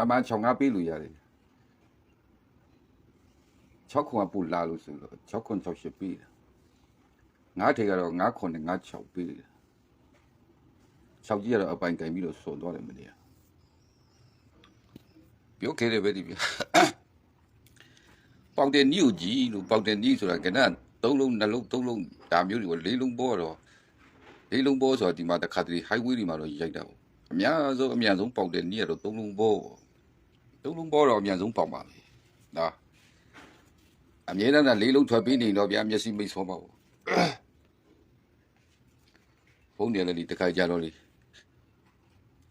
တမန်6ငါပေးလို့ရတယ်6ခွန်ကပူလာလို့ဆိုတော့6ခွန်6ရှစ်ပေးတယ်ငါထေကတော့9ခွန်နဲ့9 6ပေးတယ်6ကြီးကတော့အပိုင်ကင်ပြီးတော့စွန်သွားတယ်မနေ့ကပြောခဲ့တယ်ပဲဒီပြပေါက်တဲ့နီကိုကြီးလို့ပေါက်တဲ့နီဆိုတာကနသုံးလုံးနှလုံးသုံးလုံးဒါမျိုးတွေကိုလေးလုံးပေါ်တော့လေးလုံးပေါ်ဆိုတာဒီမှာတစ်ခါတလေ highway တွေမှာတော့ရိုက်တာပေါ့အများဆုံးအများဆုံးပေါက်တဲ့နီကတော့သုံးလုံးပေါ်သုံး လုံးပေါ်တော့အများဆုံးပေါက်ပါမယ်ဒါအမြဲတမ်းလေးလုံးထွက်ပြီးနေတော့ဗျာမျက်စိမိတ်ဆောပါဘူးဖုန်းတယ်လည်းဒီတစ်ခါကြတော့လေ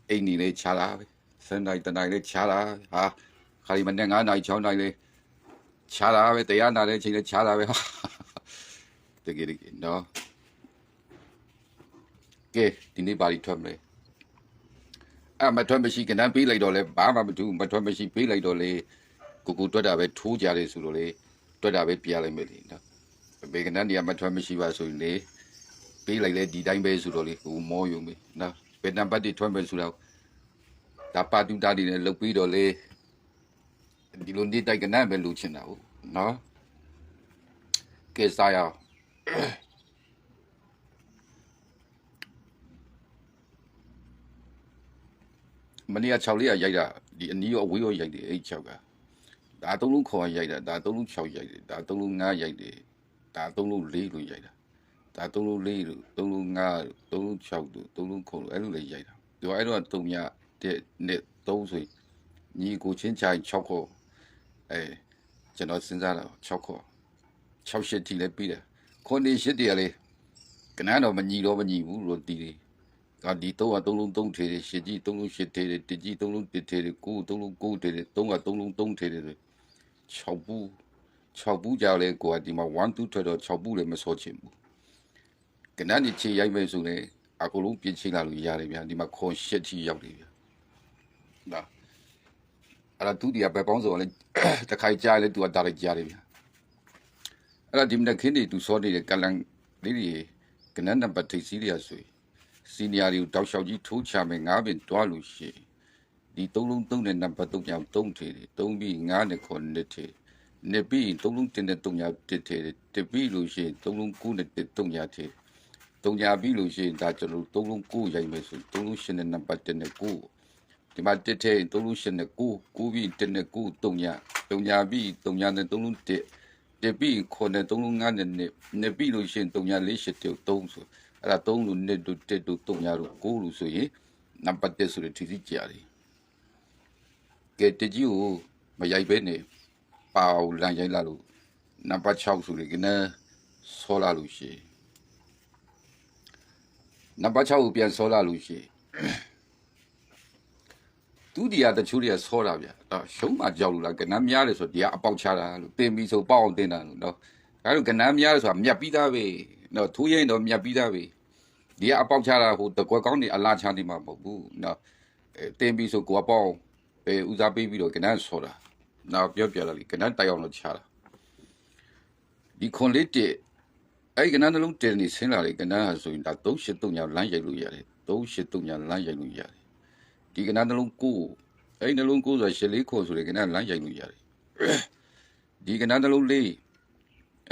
အိမ်နေလေးခြာလာပဲစနေတိုင်းတနိုင်လေးခြာလာဟာခါဒီမနေ့9နိုင်6နိုင်လေးခြာလာပဲတရားနာတဲ့အချိန်လေးခြာလာပဲဟာတကယ်တကယ်နော်ကဲဒီနေ့ပါလီထွက်မလဲ အမထွက်မရှိကနန်းပေးလိုက်တော့လဲဘာမှမထူးမထွက်မရှိပေးလိုက်တော့လေကိုကိုတွက်တာပဲထိုးကြတယ်ဆိုလို့လေတွက်တာပဲပြရလိုက်မယ်လေနော်ဘေကနန်းဒီကမထွက်မရှိပါဆိုရင်လေပေးလိုက်လေဒီတိုင်းပဲဆိုတော့လေဟိုမောယုံပဲနော်ဘယ်နံပါတ်တွေထွက်မယ်ဆိုတော့ဒါပါတူတာတွေနဲ့လုတ်ပြီးတော့လေဒီလိုနေတိုက်ကနန်းပဲလူချင်တာဟုတ်နော်ကဲစားရအောင် မနေ့က6လေးကရိုက်တာဒီအနီးရောအဝေးရောရိုက်တယ်အဲ့6ကဒါ3လုံးခေါ်ရိုက်တာဒါ3လုံး6ရိုက်တယ်ဒါ3လုံး9ရိုက်တယ်ဒါ3လုံး4လို့ရိုက်တာဒါ3လုံး4လို့3လုံး9လို့3လုံး6လို့3လုံး9လို့အဲ့လိုလေးရိုက်တာဒီအဲ့တော့3ညတဲ့နဲ့3ဆိုရင်ညီကိုချင်းချိုင်6ခေါ်အဲကျွန်တော်စဉ်းစားတာ6ခေါ်6ရှစ်တီလည်းပြီးတယ်ခွန်ဒီရှစ်တီကလေကနန်းတော့မညီတော့မညီဘူးလို့တီးတယ် ဒါဒီတော့အသုံးလုံးသုံးထေတယ်ရှစ်ကြီးသုံးလုံးရှစ်ထေတယ်တကြီးသုံးလုံးတစ်ထေတယ်ကိုသုံးလုံးကိုထေတယ်သုံးကသုံးလုံးသုံးထေတယ်6ဘူး6ဘူးကြောက်လဲကိုကဒီမှာ1 2ထွက်တော့6ဘူးလည်းမစောချင်ဘူးကနန်းဒီချေရိုက်မယ်ဆိုရင်အကုန်လုံးပြင်ချိလာလို့ရတယ်ဗျာဒီမှာခွန်ရှစ်ချီရောက်တယ်ဗျာဒါအဲ့ဒါသူဒီကပဲပေါင်းစောလဲတခိုင်ကြားလဲသူကတားလိုက်ကြားတယ်ဗျာအဲ့ဒါဒီမနက်ခင်းနေသူစောနေတဲ့ကလန်လေးတွေကနန်းနံပါတ်ထိပ်စီးရဆိုရင် စီနီယာတွေကိုတောက်လျှောက်ကြီးထိုးချမယ်ငါးပင်တွားလို့ရှိရင်ဒီသုံးလုံးသုံးတဲ့နံပါတ်3ညောင်3ထေတယ်3ပြီး9နဲ့9နဲ့ထေနှစ်ပြီးသုံးလုံးတင်တဲ့3ညောင်1ထေတယ်တပြီးလို့ရှိရင်သုံးလုံး9နဲ့3ညောင်ထေ3ညပြီးလို့ရှိရင်ဒါကျွန်တော်သုံးလုံး9ရိုက်မယ်ဆိုသုံးလုံး8နဲ့နံပါတ်1နဲ့9ဒီမှာ1ထဲသုံးလုံး8နဲ့9 9ပြီး1နဲ့9 3ည3ညပြီး3ညနဲ့သုံးလုံး1တပြီး9နဲ့သုံးလုံး9နဲ့နှစ်ပြီးလို့ရှိရင်3ည4 8တေ3ဆို အဲ့ဒါ3လို့1တို့1တို့3ညာတို့9လို့ဆိုရင်နံပါတ်1ဆိုတဲ့ထီစီကြာတယ်ကဲတကြီးကိုမရိုက်ဘဲနေပါအောင်လမ်းရိုက်လာလို့နံပါတ်6ဆိုရင်ကနဆောလာလို့ရှိရင်နံပါတ်6ကိုပြန်ဆောလာလို့ရှိရင်သူဒီရတချို့တွေကဆောတာဗျာတော့ရှုံးမှကြောက်လို့လားကနမ်းများတယ်ဆိုဒီကအပေါက်ချတာလို့တင်ပြီးဆိုပေါက်အောင်တင်တာလို့နော်ဒါလို့ကနမ်းများတယ်ဆိုတာမြတ်ပြီးသားပဲ နော်ထိုးရင်တော့မြတ်ပြီးသားပဲဒီကအပေါက်ချတာဟိုတကွက်ကောင်းနေအလားချနေမှာမဟုတ်ဘူးနော်အဲတင်ပြီးဆိုကိုကပေါက်ပဲဦးစားပေးပြီးတော့ကနမ်းဆောတာနော်ပြောပြလာလိကနမ်းတိုက်အောင်လို့ချတာဒီခွန်လေးတဲ့အဲ့ဒီကနန်းနှလုံးတင်နေဆင်းလာလေကနန်းဟာဆိုရင်ဒါ383ညလမ်းရိုက်လို့ရတယ်383ညလမ်းရိုက်လို့ရတယ်ဒီကနန်းနှလုံးကိုအဲ့ဒီနှလုံးကိုဆိုရှစ်လေးခေါ်ဆိုလေကနန်းလမ်းရိုက်လို့ရတယ်ဒီကနန်းနှလုံးလေး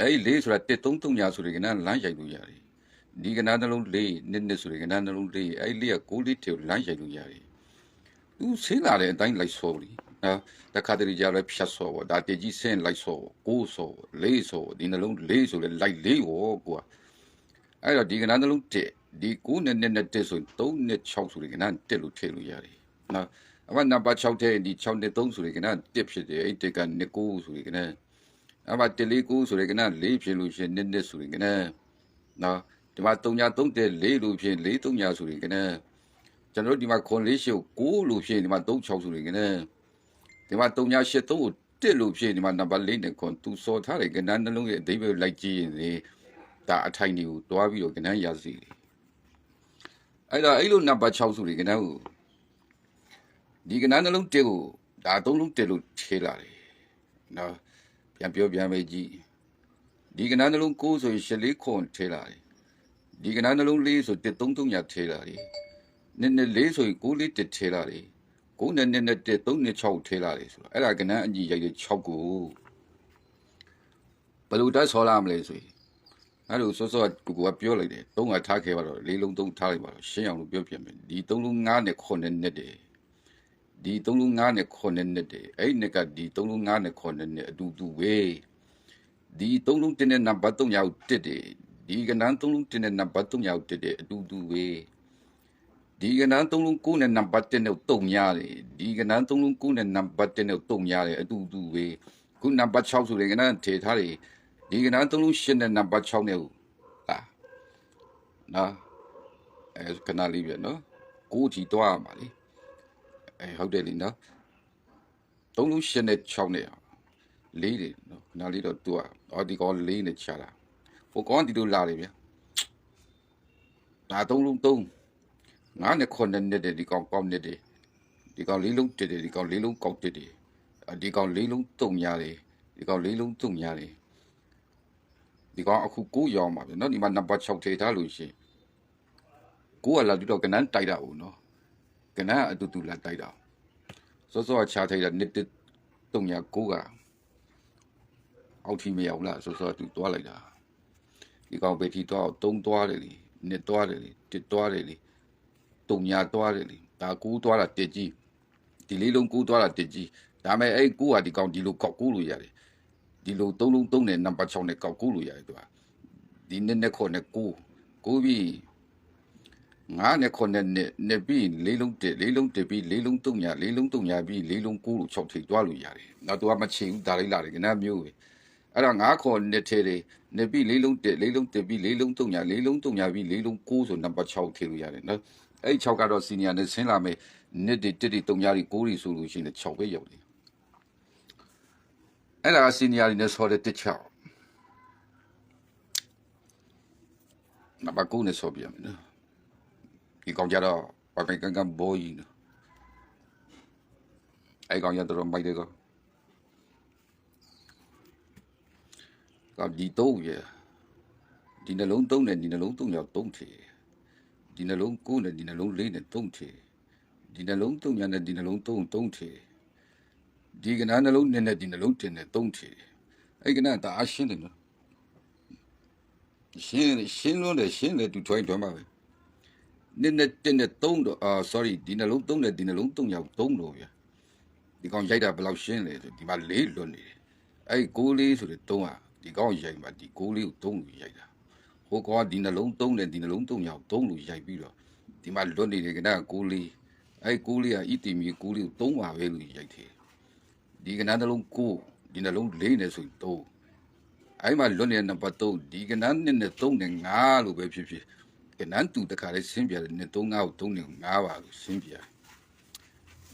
အဲ့ဒီလေးဆိုတာ133ညဆိုလေကနန်းလမ်းရိုက်လို့ရတယ်ဒီကနန်းနှလုံးလေးနှစ်နှစ်ဆိုလေကနန်းနှလုံးလေးအဲ့ဒီလေးက6လေးထဲလမ်းရိုက်လို့ရတယ်သူဆင်းလာတဲ့အတိုင်းလိုက်ဆောလीနော်တခါတလေကြာလဲဖြတ်ဆောပေါ့ဒါတကြီးဆင်းလိုက်ဆောကိုးဆောလေးဆောဒီနှလုံးလေးဆိုလဲလိုက်လေးကိုကိုကအဲ့တော့ဒီကနန်းနှလုံးတက်ဒီ9နဲ့နဲ့နဲ့တက်ဆို3နဲ့6ဆိုလေကနန်းတက်လို့ထည့်လို့ရတယ်နော်အမနံပါတ်6ထဲဒီ6နဲ့3ဆိုလေကနန်းတက်ဖြစ်တယ်အဲ့တက်က9ကိုဆိုလေကနန်း အမတက်လေးကိုဆိုလေကနန်း4ဖြစ်လို့ရှိရင်နှစ်နှစ်ဆိုလေကနန်းနော်ဒီမှာ3ညာ3တက်4လို့ဖြစ်4 3ညာဆိုလေကနန်းကျွန်တော်တို့ဒီမှာခွန်လေးရှုပ်9လို့ဖြစ်ရင်ဒီမှာ3 6ဆိုလေကနန်းဒီမှာ3ညာ8 3ကိုတစ်လို့ဖြစ်ဒီမှာနံပါတ်4နဲ့ခွန်သူစော်ထားတဲ့ကဏ္ဍနှလုံးရဲ့အဓိပ္ပာယ်လိုက်ကြည့်ရင်လေဒါအထိုင်တွေကိုတွားပြီးတော့ကဏ္ဍရစီတယ်အဲ့ဒါအဲ့လိုနံပါတ်6ဆိုတဲ့ကဏ္ဍကိုဒီကဏ္ဍနှလုံးတစ်ကိုဒါသုံးလုံးတစ်လို့ထေးလာတယ်နော် ပြန်ပြောပြန်ပဲကြည့်ဒီကဏ္ဍနှလုံး9ဆိုရင်8လေးခွန်ထေးလာတယ်ဒီကဏ္ဍနှလုံး4ဆို1 3 3ညာထေးလာတယ်နည်းနည်း4ဆိုရင်9လေးတစ်ထေးလာတယ်9 9နဲ့နဲ့နဲ့3နဲ့6ထဲလာတယ်ဆိုတော့အဲ့ဒါကနန်းအညီရိုက်တဲ့6ကိုဘယ်လိုတက်ဆော်လာမလဲဆိုရင်အဲ့လိုစောစောကူကပြောလိုက်တယ်3ကထားခဲ့ပါတော့လေးလုံး3ထားလိုက်ပါတော့ရှင်းအောင်လို့ပြောပြမယ်ဒီ3လုံး9နဲ့9နဲ့နဲ့တယ် ဒီ3လုံး9နဲ့9နဲ့နဲ့တယ်အဲ့နဲ့ကဒီ3လုံး9နဲ့9နဲ့နဲ့အတူတူပဲဒီ3လုံးတင်တဲ့နံပါတ်3ရောက်တက်တယ်ဒီကနန်း3လုံးတင်တဲ့နံပါတ်3ရောက်တက်တယ်အတူတူပဲဒီကနန်းသုံးလုံးကိုနဲ့နံပါတ်1နဲ့တုံများတယ်ဒီကနန်းသုံးလုံးကိုနဲ့နံပါတ်1နဲ့တုံများတယ်အတူတူပဲခုနံပါတ်6ဆိုရင်ကနန်းထေထားတယ်ဒီကနန်းသုံးလုံး8နဲ့နံပါတ်6နဲ့ဟုတ်လားနော်အဲကနလေးပြနော်ကိုကြည့်တော့မှာလေ အဲဟုတ်တယ်လीနော်သုံးလုံး8နဲ့6နဲ့လေးတယ်နော်ခဏလေးတော့တူอ่ะအော်ဒီကောလေးနဲ့ချလာဟိုကောဒီလိုလာတယ်ဗျဒါသုံးလုံးသုံးငါနဲ့ခွန်နဲ့တဲ့ဒီကောင်ကောင်းနေတဲ့ဒီကောင်လေးလုံးတက်တယ်ဒီကောင်လေးလုံးကောက်တက်တယ်အဒီကောင်လေးလုံးတုံညာတယ်ဒီကောင်လေးလုံးတုံညာတယ်ဒီကောင်အခုကိုရောင်းပါဗျနော်ဒီမှာနံပါတ်6ထေထားလို့ရှိရင်ကိုကလာပြီးတော့ကနန်းတိုက်တာဦးနော် ကနန်းအတူတူလာတိုက်တာစောစောချာထိုက်တာနှစ်တုံညာကိုကအောက်ထီမရောက်လားစောစောသူတွားလိုက်တာဒီကောင်ပဲထီတော့တုံးတွားတယ်လေနှစ်တွားတယ်လေတစ်တွားတယ်လေတုံညာသွားတယ်လေဒါကူးသွားတာတက်ကြီးဒီလေးလုံးကူးသွားတာတက်ကြီးဒါမဲ့အဲ့ကူးဟာဒီကောင်ဒီလိုကောက်ကူးလို့ရတယ်ဒီလိုသုံးလုံးသုံးနဲ့နံပါတ်6နဲ့ကောက်ကူးလို့ရတယ်သူကဒီနှစ်နဲ့ခေါ်နဲ့ကူးကူးပြီး ငါးနဲ့ခေါ်နဲ့နဲ့နဲ့ပြီးလေးလုံးတက်လေးလုံးတက်ပြီးလေးလုံးတုံညာလေးလုံးတုံညာပြီးလေးလုံးကူးလို့6ထိပ်သွားလို့ရတယ်နောက်သူကမချင်ဘူးဒါလေးလာတယ်ကနမျိုးပဲအဲ့ဒါငါးခေါ်နှစ်ထဲတယ်နေပြီးလေးလုံးတက်လေးလုံးတက်ပြီးလေးလုံးတုံညာလေးလုံးတုံညာပြီးလေးလုံးကူးဆိုနံပါတ်6ထိလို့ရတယ်နော်အဲ့6ကတော့စီနီယာနဲ့ဆင်းလာမယ်နှစ်တွေတစ်တွေတုံညာတွေကိုးတွေဆိုလို့ရှိရင်6ပဲရောက်တယ်အဲ့ဒါကစီနီယာတွေနဲ့ဆော်တဲ့တစ်6နံပါတ်9နဲ့ဆော်ပြမယ်နော် ဒီကောင်ကြတော့ဘာကကန်ကန်ဘောကြီးနော်အဲ့ကောင်ရတော့မိုက်တယ်ကောကဒီတော့ရဒီနှလုံးသုံးနဲ့ဒီနှလုံးသုံးရောက်သုံးထည်ဒီနှလုံးကိုနဲ့ဒီနှလုံးလေးနဲ့သုံးထည်ဒီနှလုံးသုံးညာနဲ့ဒီနှလုံးသုံးသုံးထည်ဒီကနာနှလုံးနဲ့နဲ့ဒီနှလုံးတင်နဲ့သုံးထည်အဲ့ကနာတအားရှင်းတယ် နော်ရှင်းရှင်းလို့လည်းရှင်းတယ်သူထွိုင်းထွိုင်းပါပဲနစ်နဲ့တင်နဲ့သုံးတော့အာ sorry ဒီနှလုံးသုံးနဲ့ဒီနှလုံးသုံးရောက်သုံးတော့ဗျာဒီကောင်ရိုက်တာဘယ်လောက်ရှင်းလဲဆိုဒီမှာလေးလွတ်နေတယ်အဲ့ကိုလေးဆိုတဲ့သုံးဟာဒီကောင်ရိုက်မှာဒီကိုလေးကိုသုံးလို့ရိုက်တာဟိုကောင်ကဒီနှလုံးသုံးတယ်ဒီနှလုံးသုံးရောက်သုံးလို့ရိုက်ပြီးတော့ဒီမှာလွတ်နေတယ်ကနကိုလေးအဲ့ကိုလေးကဣတိမီကိုလေးကိုသုံးပါပဲလို့ရိုက်တယ်ဒီကနနှလုံးကိုဒီနှလုံးလေးနဲ့ဆိုရင်သုံးအဲ့မှာလွတ်နေတဲ့နံပါတ်3ဒီကနနှစ်နဲ့3နဲ့5လို့ပဲဖြစ်ဖြစ် ကနတူတခါလေးရှင်းပြတယ်နဲ့3 5ကို3နဲ့5ပါလို့ရှင်းပြ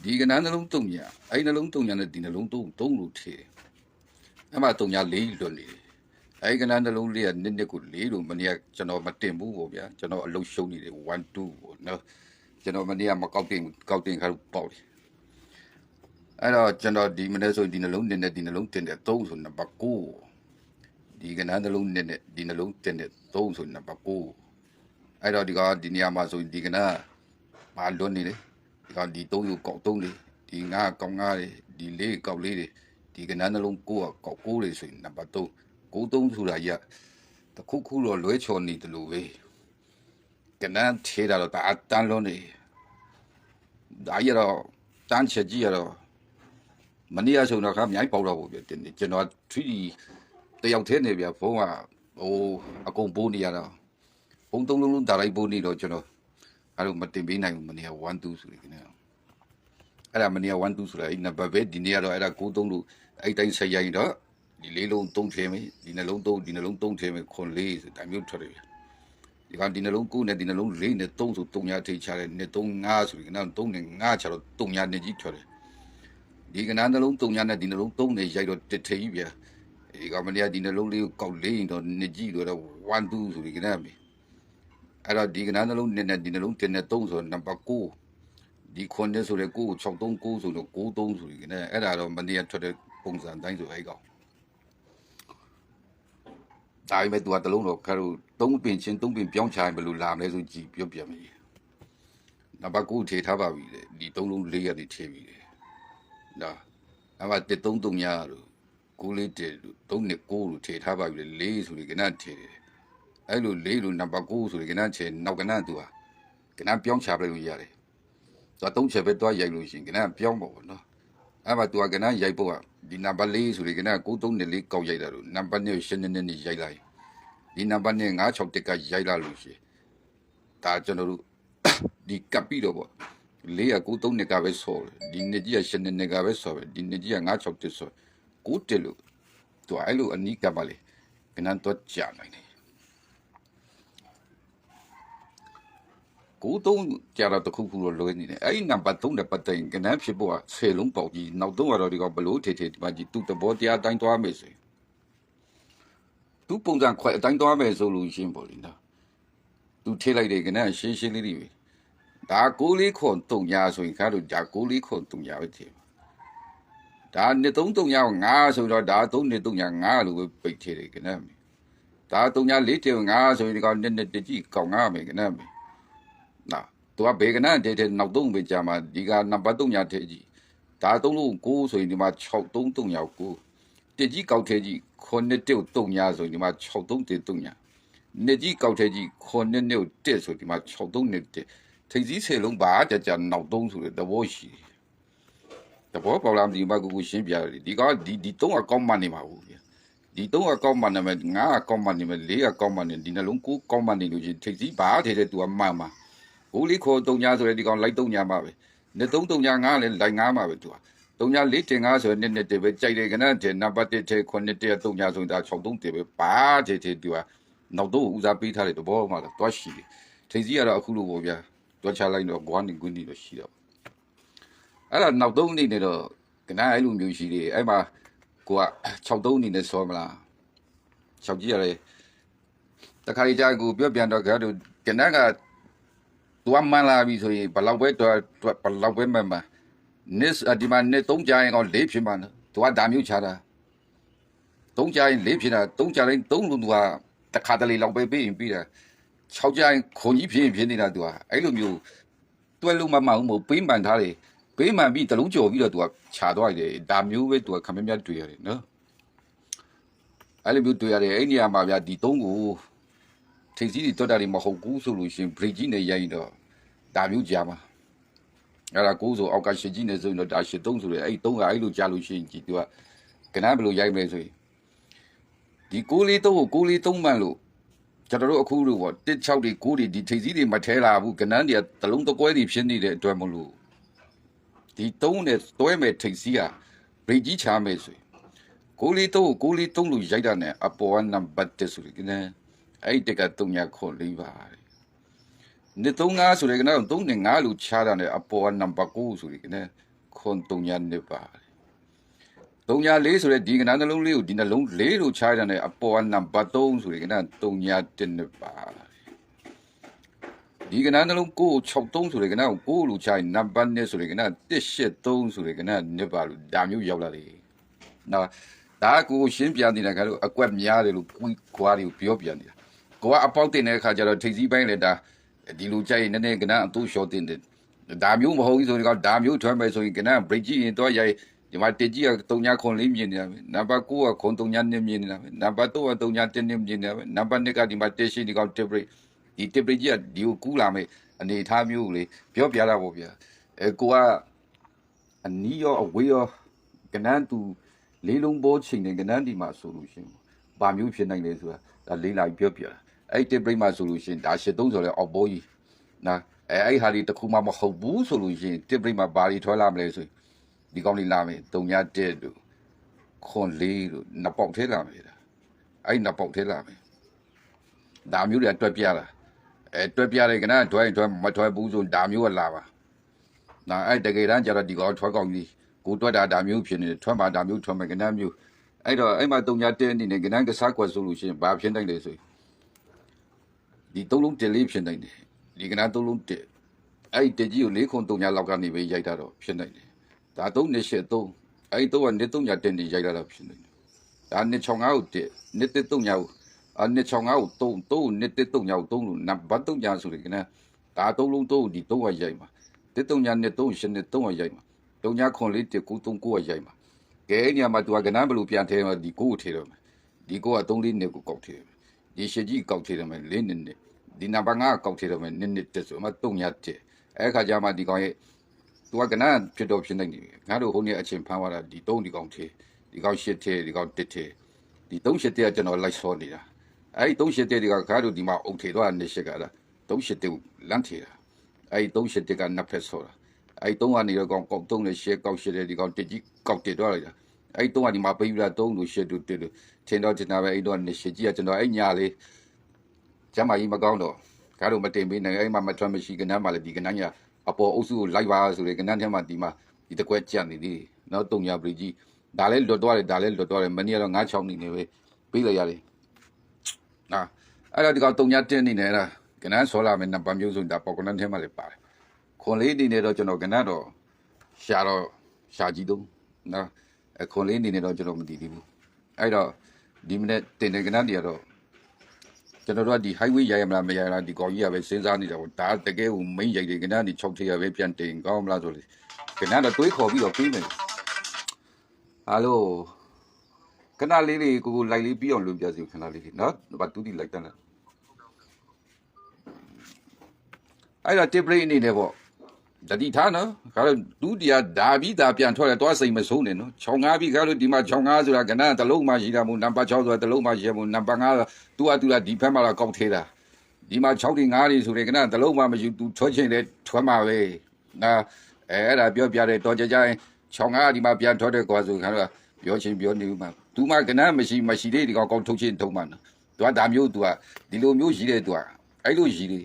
ဒီကနနှလုံး3ညအဲ့နှလုံး3ညနဲ့ဒီနှလုံး3 3လို့ထည့်အဲ့မှာ3ည4လွတ်နေတယ်အဲ့ကနန်းနှလုံးလေးကနစ်နစ်ကိုလေးလို့မနေ့ကကျွန်တော်မတင်ဘူးပေါ့ဗျာကျွန်တော်အလုံးရှုံးနေတယ်1 2ပေါ့နော်ကျွန်တော်မနေ့ကမကောက်တင်ကောက်တင်ခါလို့ပေါ့တယ်အဲ့တော့ကျွန်တော်ဒီမနေ့ဆိုဒီနှလုံးတင်တဲ့ဒီနှလုံးတင်တဲ့3ဆိုနံပါတ်9ဒီကနန်းနှလုံးနဲ့ဒီနှလုံးတင်တဲ့3ဆိုနံပါတ်9 အဲ့တော့ဒီကဒီနေရာမှာဆိုဒီကနန်းမလွတ်နေတယ်ဒီကဒီ3ကိုကောက်3လေးဒီ9ကောက်9လေးဒီ4ကောက်4လေးဒီကနန်းနှလုံး9ကကောက်9လေးဆိုရင်နံပါတ်3 93ဆိုတာကြီးကတခုခုတော့လွဲချော်နေတယ်လို့ပဲကနန်းထေးတာတော့ဒါအတန်းလုံးနေဒါရတော့တန်းချက်ကြီးရတော့မနေ့ကဆိုတော့ခါမြိုင်းပေါက်တော့ဘူးပြတင်နေကျွန်တော် 3D တယောက်သေးနေဗျဖုန်းကဟိုအကုန်ပိုးနေရတော့ဖုန်း သုံးလုံးလုံးဒါလိုက်ပိုးနေတော့ကျွန်တော်အဲ့လိုမတင်ပေးနိုင်ဘူးမနေ့က1 2ဆိုရခင်ဗျအဲ့ဒါမနေ့က1 2ဆိုတာအဲ့နံပါတ်ပဲဒီနေ့ကတော့အဲ့ဒါ93လို့အဲ့တိုင်းဆက်ရိုင်းတော့ဒီလေးလုံးသုံးထည့်မယ်ဒီနှလုံးသုံးဒီနှလုံးသုံးထည့်မယ်ခွန်လေးဆိုဒါမျိုးထွက်တယ်ဗျဒီကောင်ဒီနှလုံးကိုနဲ့ဒီနှလုံးလေးနဲ့သုံးဆိုသုံးညာထိချတယ်နဲ့သုံးငါဆိုရင်ကနောက်သုံးနဲ့ငါချတော့သုံးညာနဲ့ကြီးထွက်တယ်ဒီကနာနှလုံးသုံးညာနဲ့ဒီနှလုံးသုံးနဲ့ရိုက်တော့တစ်ထိပ်ဗျဒီကောင်မနေ့ကဒီနှလုံးလေးကိုကောက်လေးရင်တော့နှစ်ကြီးတော့1 2ဆိုရင်ကနာပြီ အဲ့တော့ဒီကနာနှလုံးနဲ့ဒီနှလုံးတင်နဲ့သုံးဆိုနံပါတ်9ဒီခွန်နဲ့ဆိုတဲ့9ကို639ဆိုတော့93ဆိုရင်ကနာအဲ့ဒါတော့မနေ့ကထွက်တဲ့ပုံစံတိုင်းဆိုအဲ့ကောင်ဒါပေမဲ့ तू ကတလုံးတော့ခါတို့သုံးပင်ချင်းသုံးပင်ပြောင်းချရင်ဘယ်လိုလာမလဲဆိုကြည်ပြောပြမယ်နံပါတ်9ထည့်ထားပါပြီလေဒီသုံးလုံးလေးရက်နေထည့်ပြီလေဒါနံပါတ်333ညာလို့9လေးတက်လို့3နဲ့9လို့ထည့်ထားပါပြီလေ4ဆိုရင်ကနထည့်တယ် အဲ့လို4လို့နံပါတ်9ဆိုရင်ကနချေနောက်ကနသူဟာကနပြောင်းချပလိုက်လို့ရတယ်သူက3ချက်ပဲတွားရိုက်လို့ရှိရင်ကနပြောင်းပါဘောနော်အဲ့မှာသူကကနရိုက်ဖို့ကဒီနံပါတ်4ဆိုရင်ကန93နဲ့4ကောက်ရိုက်တာလို့နံပါတ်2ရှင်းနေနေရိုက်လိုက်ဒီနံပါတ်2 96တက်ကရိုက်လာလို့ရှိရင်ဒါကျွန်တော်တို့ဒီကပ်ပြီးတော့ပေါ့လေးက93နှစ်ကပဲဆော်တယ်ဒီနှစ်ကြီးက8နှစ်နှစ်ကပဲဆော်ပဲဒီနှစ်ကြီးက96တက်ဆော်ကိုတက်လို့သူအဲ့လိုအနီးကပ်ပါလေကနန်းတော့ကြာနိုင်တယ် ကိုတုံးကြာတော့တခုခုတော့လွဲနေတယ်အဲ့ဒီနံပါတ်3နဲ့ပတ်သက်ရင်ကနန်းဖြစ်ဖို့က10လုံးပေါက်ကြီးနောက်တော့ကတော့ဒီကဘလို့ထေထေဒီမှာကြီးသူ့တဘောတရားတိုင်းသွားမယ်ဆိုရင်သူ့ပုံစံခွဲအတိုင်းသွားမယ်ဆိုလို့ရှင်းပေါ့လေနော်သူထိလိုက်တယ်ကနန်းရှင်းရှင်းလေးတွေပဲဒါကိုလေးခွန်တုံညာဆိုရင်ခါတို့ဒါကိုလေးခွန်တုံညာပဲထင်ဒါနှစ်သုံးတုံညာငါဆိုတော့ဒါသုံးနှစ်တုံညာငါလို့ပဲပိတ်ထည့်တယ်ကနမ်းမေဒါတုံညာလေးထည့်ငါဆိုရင်ဒီကောင်နှစ်နှစ်တကြီးကောင်းငါမယ်ကနမ်းမေ နာသူကဘေကနန်းတဲ့တဲ့နောက်သုံးပဲကြာမှာဒီကနံပါတ်တုံညာထည့်ကြည့်ဒါသုံးလို့ကိုဆိုရင်ဒီမှာ6 3တုံညာကိုတကြီးကောက်ထည့်ကြည့်ခွန်နှစ်တုတ်တုံညာဆိုရင်ဒီမှာ6 3တေတုံညာနှစ်ကြီးကောက်ထည့်ကြည့်ခွန်နှစ်နှစ်တက်ဆိုဒီမှာ6 3နှစ်တက်ထိပ်စည်းဆယ်လုံးပါကြကြနောက်သုံးဆိုတဲ့သဘောရှိတယ်။သဘောပေါက်လားမသိဘူးမကူကူရှင်းပြရတယ်ဒီကဒီဒီသုံးအကောင့်မှနေမှာဘူးဗျာ။ဒီသုံးအကောင့်မှနေမယ်ငါအကောင့်မှနေမယ်လေးအကောင့်မှနေဒီနှလုံးကိုကောင့်မှနေလို့ချင်းထိပ်စည်းပါထဲတဲ့သူကမှန်မှာ။ ကိုလေးခေါ်တုံညာဆိုတဲ့ဒီကောင်လိုက်တုံညာမှာပဲ။နှစ်သုံးတုံညာငါလည်းလိုက်ငါမှာပဲသူက။တုံညာလေးတင်ငါဆိုတဲ့နှစ်နှစ်တည်းပဲကြိုက်တယ်ကနတဲ့နံပါတ်1ထဲခုနှစ်တည်းတုံညာဆိုရင်ဒါ6သုံးတည်းပဲပါထဲထဲသူကနောက်တော့ဦးစားပေးထားတဲ့သဘောမှတော့တွားရှိတယ်။ထိပ်စည်းကတော့အခုလိုပေါ့ဗျာ။တွက်ချလိုက်တော့ဂွားနေကွင်းနေတော့ရှိတော့အဲ့ဒါနောက်သုံးအနေနဲ့တော့ကနအဲ့လိုမျိုးရှိသေးတယ်အဲ့မှာကိုက6သုံးအနေနဲ့စောမလား6ကြည့်ရတယ်တခါကြီးကြာကိုပြောပြန်တော့ကဲတို့ကနက သူကမှန်လာပြီဆိုရင်ဘလောက်ပဲတော့ဘလောက်ပဲမှန်မှန်နစ်ဒီမှာနစ်သုံးကြရင်ကောလေးဖြစ်မှာနော်သူကဒါမျိုးချတာသုံးကြရင်လေးဖြစ်တာသုံးကြတိုင်းသုံးလို့သူကတခါတလေလောက်ပဲပြီးရင်ပြီးတာ၆ကြိုင်ခွန်ကြီးဖြစ်ရင်ဖြစ်နေတာသူကအဲ့လိုမျိုးတွဲလို့မမှန်ဘူးမဟုတ်ပေးမှန်ထားတယ်ပေးမှန်ပြီးတလုံးကြော်ပြီးတော့သူကခြာသွားတယ်ဒါမျိုးပဲသူကခမင်းမြတ်တွေ့ရတယ်နော်အဲ့လိုမျိုးတွေ့ရတယ်အဲ့နေရာမှာဗျာဒီသုံးကို ထိပ်စီးတွေတွတ်တာတွေမဟုတ်ဘူးဆိုလို့ရှင်ဘရိတ်ကြီးနဲ့ရိုက်တော့ဒါမျိုးကြာမှာအဲ့ဒါကိုဆိုအောက်ကရှစ်ကြီးနဲ့ဆိုရင်တော့ဒါရှစ်သုံးဆိုတယ်အဲ့သုံးကအဲ့လိုကြာလို့ရှိရင်ကြည်သူကကနန်းဘယ်လိုရိုက်မလဲဆိုရင်ဒီကိုလေးသုံးကိုကိုလေးသုံးမှန်လို့ကျွန်တော်တို့အခုလို့ပေါ့16တွေ9တွေဒီထိပ်စည်းတွေမထဲလာဘူးကနန်းတွေကတလုံးတကွဲတွေဖြစ်နေတဲ့အတွက်မလို့ဒီ3နဲ့တွဲမဲ့ထိပ်စည်းကဘရိတ်ကြီးချမယ်ဆိုရင်ကိုလေးတော့ကိုလေး3လို့ရိုက်တာနဲ့အပေါ်ကနံပါတ်1ဆိုရင်ကနန်း အဲ့တက်က3ညခေါ်လေးပါတယ်နေ35ဆိုရင်ကနန်း3နဲ့5လို့ချတာနဲ့အပေါ်ကနံပါတ်9ဆိုရင်ကနန်းခွန်3ညနေပါတယ်3ညာ4ဆိုတဲ့ဒီကနန်းနှလုံးလေးကိုဒီနှလုံး4လို့ခြားရတဲ့အပေါ်ကနံပါတ်3ဆိုတဲ့ကနန်း3ညာ1နှစ်ပါဒီကနန်းနှလုံးကို63ဆိုတဲ့ကနန်းကို9လို့ခြားရင်နံပါတ်2ဆိုတဲ့ကနန်း183ဆိုတဲ့ကနန်းနှစ်ပါလို့ဒါမျိုးရောက်လာတယ်နော်ဒါကိုရှင်းပြနေတာကတော့အကွက်များတယ်လို့ခွားတွေကိုပြောပြနေတာ ကိုကအပေါက်တင်တဲ့အခါကျတော့ထိပ်စည်းပိုင်းလည်းဒါဒီလိုကြိုက်ရင်နည်းနည်းကနန်းအတူရှော့တင်တယ်ဒါမျိုးမဟုတ်ဘူးဆိုရင်ကဒါမျိုးထွမ်းမယ်ဆိုရင်ကနန်း break ကြည့်ရင်တော့ရိုက်ဒီမှာတက်ကြီးက3ညခွန်လေးမြင်နေတာပဲနံပါတ်9ကခွန်3ညနဲ့မြင်နေတာပဲနံပါတ်3က3ည1နဲ့မြင်နေတာပဲနံပါတ်2ကဒီမှာတက်ရှိဒီကောင်တက်ဘရိတ်ဒီတက်ဘရိတ်ကြီးကဒီကိုကူးလာမယ်အနေထားမျိုးကိုလေပြောပြတာပေါ့ဗျာအဲကိုကအနီးရောအဝေးရောကနန်းသူလေးလုံးပေါ်ချိန်နေကနန်းဒီမှာဆိုလို့ရှိရင်ဘာမျိုးဖြစ်နိုင်လဲဆိုတာဒါလေးလာပြောပြတာ အဲ့တက်ဘရိတ်မှာဆိုလို့ရှိရင်ဒါ83ဆိုလဲအောက်ဘောကြီးနော်အဲအဲ့ဟာဒီတစ်ခုမှမဟုတ်ဘူးဆိုလို့ရှိရင်တက်ဘရိတ်မှာဘာတွေထွက်လာမလဲဆိုရင်ဒီကောင်းလေးလာမယ်တုံညာတက်တို့ခွန်လေးတို့နှစ်ပေါက်ထဲလာမယ်ဒါအဲ့နှစ်ပေါက်ထဲလာမယ်ဒါမျိုးတွေတွက်ပြတာအဲတွက်ပြတယ်ကနတွဲတွဲမတွဲဘူးဆိုဒါမျိုးကလာပါနာအဲ့တကယ်တမ်းကျတော့ဒီကောထွဲကောင်းကြီးကိုတွက်တာဒါမျိုးဖြစ်နေတယ်ထွဲမှာဒါမျိုးထွဲမယ်ကနမျိုးအဲ့တော့အဲ့မှာတုံညာတက်နေနေကနကစားကွက်ဆိုလို့ရှိရင်ဘာဖြစ်နိုင်လဲဆိုရင် ဒီသုံးလုံးတက်လေးဖြစ်နိုင်တယ်ဒီကနသုံးလုံးတက်အဲ့တက်ကြီးကိုလေးခွန်တုံညာလောက်ကနေပဲရိုက်တာတော့ဖြစ်နိုင်တယ်ဒါသုံးနှစ်ရှစ်သုံးအဲ့ဒီသုံးကနှစ်သုံးညာတင်နေရိုက်လာတာဖြစ်နေတယ်ဒါနှစ်ချောင်းငါ့ကိုတက်နှစ်တစ်သုံးညာကိုအနှစ်ချောင်းငါ့ကိုသုံးသုံးနှစ်တစ်သုံးညာကိုသုံးလို့နံပါတ်သုံးညာဆိုရင်ကနဒါသုံးလုံးသုံးဒီသုံးကရိုက်မှာတစ်တုံညာနဲ့3ရှင်နဲ့3ရိုက်မှာတုံညာခွန်လေးတစ်ကူ3 9ရိုက်မှာကဲအဲ့ညမှာ तू ကကနန်းဘလူပြန်ထဲမှာဒီကိုကိုထေတော့မယ်ဒီကိုက3လေးနှစ်ကိုကောက်ထေတယ် ဒီရှစ်ကြီးကောက်ထေတယ်မယ်လေးနှစ်နှစ်ဒီနံပါတ်5ကောက်ထေတယ်မယ်နှစ်နှစ်တက်ဆိုမှတုံညာတက်အဲ့ခါကျမှဒီကောင်ရဲ့ तू ကကနန်းဖြစ်တော့ဖြစ်နေတယ်ငါတို့ဟိုနေ့အချင်းဖမ်းသွားတာဒီ3ဒီကောင်ထေဒီကောင်ရှစ်ထေဒီကောင်တစ်ထေဒီ3ရှစ်တဲ့ကကျွန်တော်လိုက်စောနေတာအဲ့ဒီ3ရှစ်တဲ့ဒီကငါတို့ဒီမှာအုပ်ထေတော့နှစ်ရှစ်ကလား3ရှစ်တဲ့လန့်ထေတာအဲ့ဒီ3ရှစ်တစ်ကနှစ်ဖက်ဆောတာအဲ့ဒီ3ကနေတော့ကောက်ကောက်3နဲ့ရှစ်ကောက်ရှစ်တဲ့ဒီကောင်တစ်ကြီးကောက်တက်တော့လိုက်တာ အဲ့ဒီ3ကနေမှပေးပြီးလာ3လို့ရှစ်တို့တစ်လို့ထင်တော့တင်တာပဲအဲ့တော့နှစ်ရှစ်ကြီးကကျွန်တော်အဲ့ညာလေးကျမကြီးမကောင်းတော့ကားတို့မတင်ပေးနိုင်အဲ့မှာမထွက်မရှိကနန်းမှလည်းဒီကနန်းညာအပေါ်အုပ်စုကိုလိုက်ပါဆိုလေကနန်းထဲမှာဒီမှာဒီတကွက်ကြက်နေသေးနော်တုံညာပရိကြီးဒါလည်းလွတ်သွားတယ်ဒါလည်းလွတ်သွားတယ်မနေ့ကတော့9ချောင်းနေနေပဲပေးလိုက်ရတယ်နာအဲ့တော့ဒီကောင်တုံညာတင်းနေနေလားကနန်းဆောလာမယ်နံပါတ်မျိုးစုံဒါပေါ်ကနန်းထဲမှာလည်းပါတယ်ခွန်လေးအနေနဲ့တော့ကျွန်တော်ကနန်းတော့ရှာတော့ရှာကြည့်တော့နော် အခွန်လေးအနေနဲ့တော့ကျွန်တော်မသိသေးဘူးအဲ့တော့ဒီမနေ့တင်တဲ့ကနန်းတွေကတော့ကျွန်တော်တို့ကဒီ highway ရရမလားမရလားဒီကောင်ကြီးကပဲစဉ်းစားနေတာပေါ့ဒါတကယ်ကို main ရိုက်တယ်ကနန်းဒီ6ထရပဲပြန်တင်ကောင်းမလားဆိုလေကနန်းတော့တွေးခေါ်ပြီးတော့ပြီးမယ်ဟာလိုခဏလေးလေးကိုကိုလိုက်လေးပြီးအောင်လုပ်ပြစီခဏလေးလေးနော်ဘာတူတီလိုက်တန်းလားအဲ့တော့ tip break အနေနဲ့ပေါ့ တတိထားနော်ခါတော့ဒုတိယဒါပြီးဒါပြန်ထွက်တယ်သွားစိမ်မဆုံးနဲ့နော်ချောင်းငါးပြီးခါလို့ဒီမှာချောင်းငါးဆိုတာကနန်းတစ်လုံးမှရှိတာမို့နံပါတ်6ဆိုတာတစ်လုံးမှရှိရမို့နံပါတ်5သူကသူကဒီဖက်မှာတော့ကောက်သေးတာဒီမှာ6ဒီ9ဒီဆိုရင်ကနန်းတစ်လုံးမှမရှိသူထွက်ချင်တယ်ထွက်မှာပဲနာအဲအဲ့ဒါပြောပြတယ်တော်ကြကြရင်ချောင်းငါးဒီမှာပြန်ထွက်တယ်ကွာဆိုခါတော့ပြောချင်းပြောနေဦးမှာသူမှကနန်းမရှိမရှိသေးဒီကောင်ကောက်ထုတ်ချင်းထုံးမှာနော်သူကဒါမျိုးသူကဒီလိုမျိုးရှိတယ်သူကအဲ့လိုရှိတယ်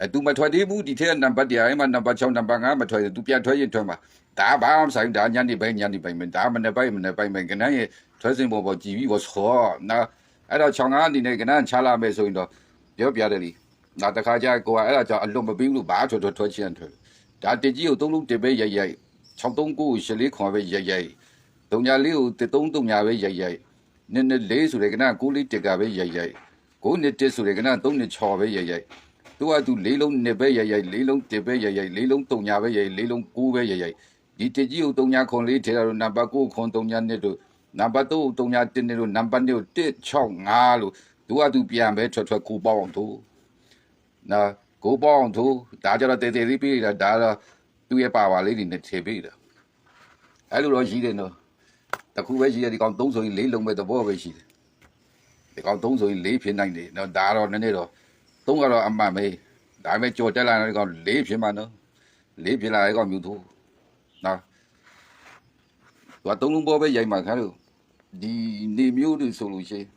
အဲ तू မထွက်သေးဘူးဒီထက်ကနံပါတ်တရားအဲ့မှာနံပါတ်6နံပါတ်5မထွက်သေး तू ပြန်ထွက်ရင်ထွက်မှာဒါဘာမှမဆိုင်ဒါညနေပိုင်းညနေပိုင်းမဒါမနေ့ပိုင်းမနေ့ပိုင်းမကနန်းရဲ့ထွက်စင်ပေါ်ပေါ်ကြည်ပြီးဘောဆောနာအဲ့တော့6ငါအနေနဲ့ကနန်းချလာမယ်ဆိုရင်တော့ပြောပြတယ်လीဒါတခါကျကိုကအဲ့ဒါကြောင့်အလွတ်မပြီးဘူးလို့ဘာထွက်ထွက်ထွက်ချင်ထွက်ဒါတကြီးကိုသုံးလုံးတစ်ပဲရိုက်ရိုက်639ကိုရှလေးခွန်ပဲရိုက်ရိုက်တုံညာလေးကို33တုံညာပဲရိုက်ရိုက်နည်းနည်းလေးဆိုတဲ့ကနန်းကိုလေးတစ်ကပဲရိုက်ရိုက်ကိုနှစ်တစ်ဆိုတဲ့ကနန်း3နှစ်6ပဲရိုက်ရိုက် သူကသူလေးလုံးနှစ်ပဲရိုက်ရိုက်လေးလုံးတစ်ပဲရိုက်ရိုက်လေးလုံးတုံညာပဲရိုက်လေးလုံးကိုးပဲရိုက်ရိုက်ဒီတကြီးကိုတုံညာခွန်လေးထဲတာလို့နံပါတ်9ခွန်တုံညာနှစ်တို့နံပါတ်3ကိုတုံညာ1နှစ်တို့နံပါတ်2ကို165လို့သူကသူပြန်ပဲထွက်ထွက်ကိုပေါအောင်သူနာကိုပေါအောင်သူဒါကြတော့တေတေလေးပြေးတာဒါတော့သူ့ရဲ့ပါပါလေးတွေနဲ့ထည့်ပေးတာအဲ့လိုတော့ရှိတယ်နော်တခုပဲရှိတယ်ဒီကောင်3ဆိုရင်4လုံးပဲသဘောပဲရှိတယ်ဒီကောင်3ဆိုရင်4ဖြစ်နိုင်တယ်နော်ဒါတော့နည်းနည်းတော့ သုံးကတော့အမှန်ပဲဒါပေမဲ့ကြော်တက်လာတဲ့ကောင်လေးဖြစ်မှာနော်လေးဖြစ်လာတဲ့ကောင်မြူသူနော်သူကသုံးလုံးပေါ်ပဲရိုက်မှာခါလို့ဒီနေမျိုးတွေဆိုလို့ရှိရင်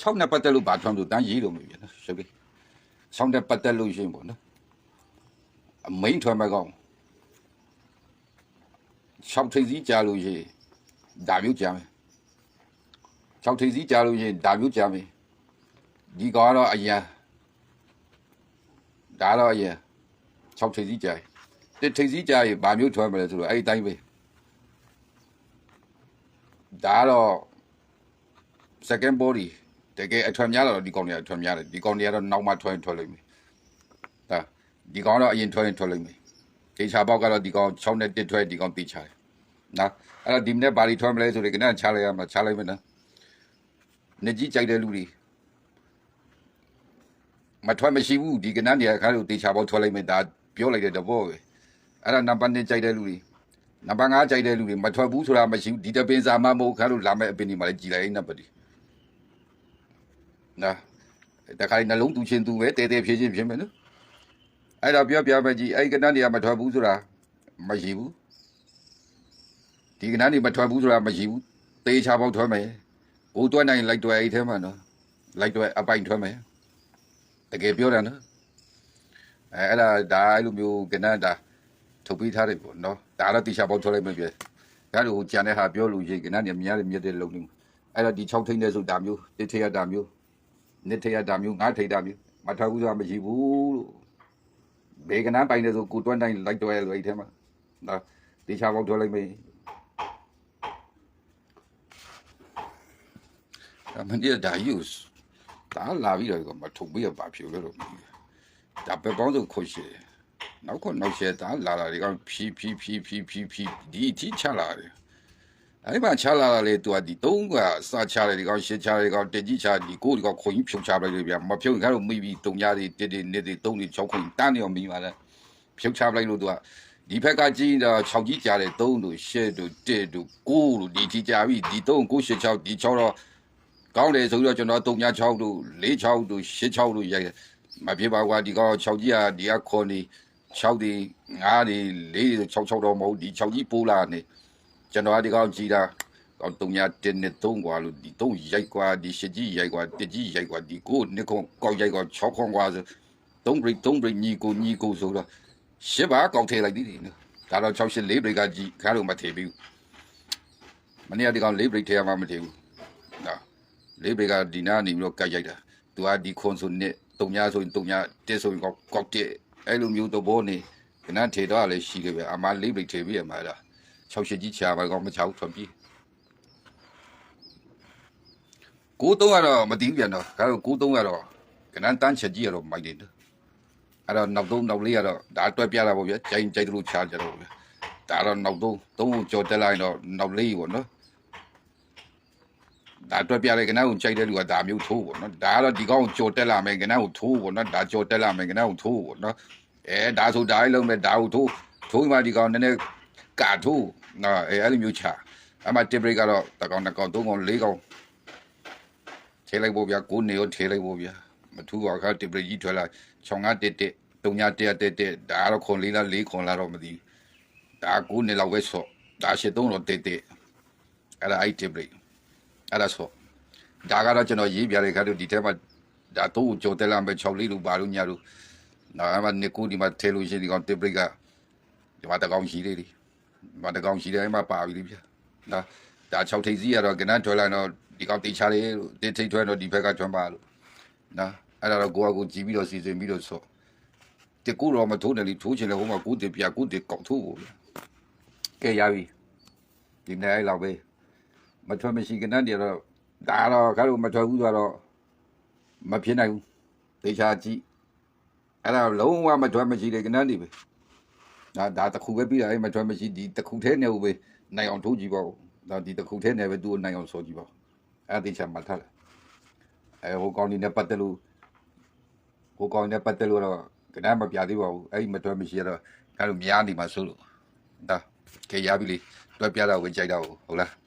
6နဲ့ပတ်သက်လို့ဘာထွန်းလို့တန်းရေးလို့မပြနော်ရှုပ်ပြီ6နဲ့ပတ်သက်လို့ရှိရင်ပေါ့နော်အမိန်ထွန်းမကောင်6ထိပ်စည်းကြာလို့ရှိရင်ဒါမျိုးကြာမယ် ၆ထိပ်စည်းကြားလို့ရှိရင်ဒါမျိုးကြားမယ်ဒီကောင်ကတော့အရန်ဒါတော့အရန်၆ထိပ်စည်းကြားတစ်ထိပ်စည်းကြားရင်ဘာမျိုးထွက်မလဲဆိုတော့အဲ့ဒီတိုင်းပဲဒါတော့ second body တကယ်အထွတ်များတော့ဒီကောင်တွေအထွတ်များတယ်ဒီကောင်တွေကတော့နောက်မှထွက်ရင်ထွက်လိမ့်မယ်ဒါဒီကောင်တော့အရင်ထွက်ရင်ထွက်လိမ့်မယ်တေချာပေါက်ကတော့ဒီကောင်6နဲ့1ထွက်ဒီကောင်တေချာတယ်နော်အဲ့တော့ဒီမနေ့ဘာတွေထွက်မလဲဆိုတော့ကနန်းချလိုက်ရမှာချလိုက်မယ်နော် နေကြီးကြိုက်တဲ့လူတွေမထွက်မရှိဘူးဒီကနန်းနေရာခါလို့တေချာပေါက်ထွက်လိုက်မယ်ဒါပြောလိုက်တဲ့တဘောပဲအဲ့ဒါနံပါတ်1ကြိုက်တဲ့လူတွေနံပါတ်5ကြိုက်တဲ့လူတွေမထွက်ဘူးဆိုတာမရှိဘူးဒီတပင်စာမမဟုတ်ခါလို့လာမဲ့အပင်ဒီမှာလည်းကြည်လိုက်အဲ့နံပါတ်ဒီနာတခါနှလုံးတူချင်းတူပဲတဲတဲဖြည့်ချင်းဖြစ်မယ်နော်အဲ့တော့ပြောပြမယ်ကြီးအဲ့ကနန်းနေရာမထွက်ဘူးဆိုတာမရှိဘူးဒီကနန်းနေမထွက်ဘူးဆိုတာမရှိဘူးတေချာပေါက်ထွက်မယ် ကိုတွက်နိုင်လိုက်တွက်အဲ့ထဲမှာနော်လိုက်တွက်အပိုင်ထွက်မယ်တကယ်ပြောတာနော်အဲအဲ့ဒါဒါအဲ့လိုမျိုးကနန်းဒါထုတ်ပေးထားတယ်ပေါ့နော်ဒါတော့တိချပေါက်ထွက်လိုက်မှပြဒါတို့ကြံတဲ့ဟာပြောလို့ရှိရင်ကနန်းနေမြင်ရတယ်မြင်တဲ့လုံနေအဲ့တော့ဒီ6ထိန်းတဲ့ဆိုဒါမျိုးတစ်ထရဒါမျိုးနှစ်ထရဒါမျိုးငါးထိပ်ဒါမျိုးမထွက်ဘူးဆိုတာမရှိဘူးလို့ဘေကနန်းပိုင်တယ်ဆိုကိုတွက်နိုင်လိုက်တွက်လို့အဲ့ထဲမှာဒါတိချပေါက်ထွက်လိုက်မယ် အမန်ဒီဒါယူစ်ဒါလာပြီးတော့မထုံပြီးတော့ဘာဖြစ်လို့လို့မသိဘူးဒါပဲပေါင်းစုံခုရှိတယ်နောက်ခေါနောက်ရှဲဒါလာလာတွေကဖြီးဖြီးဖြီးဖြီးဖြီးဖြီးဒီအထိချလာတယ်အဲ့ဒီမှာချလာတာလေသူကဒီသုံးကစချတယ်ဒီကောင်ရှင်းချတယ်ဒီကောင်တက်ကြီးချဒီကိုဒီကောင်ခွန်ကြီးဖြုတ်ချပလိုက်လို့ဗျာမဖြုတ်ရင်ကတော့မိပြီးတုံညာတွေတစ်တစ်နှစ်တွေသုံးတွေ၆ခွန်တန်းနေအောင်မိပါလားဖြုတ်ချပလိုက်လို့သူကဒီဘက်ကကြီးတော့6ကြီးကြားတယ်3တို့8တို့1တို့9တို့ဒီကြီးကြားပြီဒီ3 9 8 6ဒီ6တော့ ကောင်းတယ်ဆိုပြီးတော့ကျွန်တော်3ည6တို့4 6တို့8 6တို့ရိုက်တယ်မဖြစ်ပါကွာဒီကောင်6ကြီးကဒီကခေါ်နေ6ဒီ9ဒီ4 6 6တော့မဟုတ်ဒီ6ကြီးပိုးလာနေကျွန်တော်ကဒီကောင်ကြည်တာကောင်3ည1နဲ့3กว่าလို့ဒီ3ရိုက်กว่าဒီ8ကြီးရိုက်กว่า1ကြီးရိုက်กว่าဒီ9နှစ်ခွန်ကောက်ရိုက်กว่า6ခွန်กว่าဆို3 break 3 break ညီကိုညီကိုဆိုတော့ရှစ်ပါကောက်ထည့်လိုက်သေးတယ်နော်ဒါတော့6 8 4 break ကကြီးခါလို့မထည့်ဘူးမနေ့ကဒီကောင်4 break ထည့်ရမှမထည့်ဘူးနော် လေးဘေကဒီနာနေပြီးတော့ကတ်ရိုက်တာသူကဒီခွန်ဆိုနဲ့တုံညာဆိုရင်တုံညာတက်ဆိုရင်ကောက်ကောက်တက်အဲ့လိုမျိုးတော့ဘောနေကနန်းထေတော့လည်းရှိတယ်ပဲအမလေးဘေထေပြီးရမှာလား6ရှစ်ကြီးချာပါကောမချောက်ထွန်ပြီးကိုတော့ကတော့မသိဘူးပြန်တော့ဒါတော့ကိုတော့ကတော့ကနန်းတန်းချက်ကြီးကတော့မိုက်တယ်နော်အဲ့တော့နောက်တော့နောက်လေးကတော့ဒါတွက်ပြတာပေါ့ဗျာကြိုင်ကြိုင်တို့ချာကြတော့ဗျာဒါတော့နောက်တော့သုံးကြော်တက်လိုက်တော့နောက်လေးပေါ့နော် ဒါအတွက်ပြတဲ့ကနန်းကိုကြိုက်တဲ့လူကဒါမျိုးထိုးပေါ့နော်ဒါကတော့ဒီကောင်ကိုကြော်တက်လာမယ်ကနန်းကိုထိုးပေါ့နော်ဒါကြော်တက်လာမယ်ကနန်းကိုထိုးပေါ့နော်အဲဒါဆိုဒါလေးလုံးမဲ့ဒါကိုထိုးထိုးမှဒီကောင်နည်းနည်းကာထိုးနော်အဲအဲ့လိုမျိုးချအမှတစ်ဘရိတ်ကတော့တကောင်နှစ်ကောင်သုံးကောင်လေးကောင်ထေးလိုက်ဖို့ဗျာကိုနေရောထေးလိုက်ဖို့ဗျာမထူးပါခါတစ်ဘရိတ်ကြီးထွက်လာချောင်းငါတက်တက်တုံညာတက်တက်တက်ဒါကတော့ခွန်လေးလားလေးခွန်လားတော့မသိဘူးဒါကိုနေလောက်ပဲဆော့ဒါရှစ်သုံးတော့တက်တက်အဲ့ဒါအဲ့တစ်ဘရိတ် အဲ့ဒါဆိုဒါကတော့ကျွန်တော်ရေးပြတဲ့ခါတို့ဒီထဲမှာဒါတော့ကြော်တက်လာမဲ့6လေးလို့ပါလို့ညာလို့နော်အမနေကူဒီမှာထဲလို့ရှိရင်ဒီကောင်တစ်ပရိတ်ကဒီမှာတကောင်ရှိသေးတယ်ဒီမှာတကောင်ရှိတယ်အဲ့မှာပါပြီလေဗျာနော်ဒါ6ထိပ်စီးကတော့ကနန်းထွက်လာတော့ဒီကောင်တေချာလေးလို့တင်းထိပ်ထွက်တော့ဒီဘက်ကကျွမ်းပါလို့နော်အဲ့ဒါတော့ကိုကကိုကြည်ပြီးတော့စီစဉ်ပြီးတော့ဆိုတကူတော့မထိုးတယ်လေထိုးချင်လေဟိုမှာကိုတေပြကိုတေကောက်ထိုးဖို့ကဲရပြီဒီနေ့အဲ့လောက်ပဲ မထွက်မရှိကနန်းတည်းတော့ဒါတော့ခါလို့မထွက်ဘူးဆိုတော့မဖြစ်နိုင်ဘူးတေချာကြည့်အဲ့ဒါလုံးဝမထွက်မရှိတဲ့ကနန်းတည်းပဲဒါဒါတစ်ခုပဲပြီးတာအဲ့မထွက်မရှိဒီတစ်ခုထဲနဲ့ပဲနိုင်အောင်ထိုးကြည့်ပါဦးဒါဒီတစ်ခုထဲနဲ့ပဲသူ့ကိုနိုင်အောင်ဆော်ကြည့်ပါဦးအဲ့ဒါတေချာမှတ်ထားလိုက်အဲဟိုကောင်းနေနဲ့ပတ်သက်လို့ဟိုကောင်းနေနဲ့ပတ်သက်လို့တော့ကနန်းမပြသေးပါဘူးအဲ့ဒီမထွက်မရှိတော့ခါလို့များနေမှာဆိုလို့ဒါကဲရပြီလေတွက်ပြတော့ဝင်ကြိုက်တော့ဟုတ်လား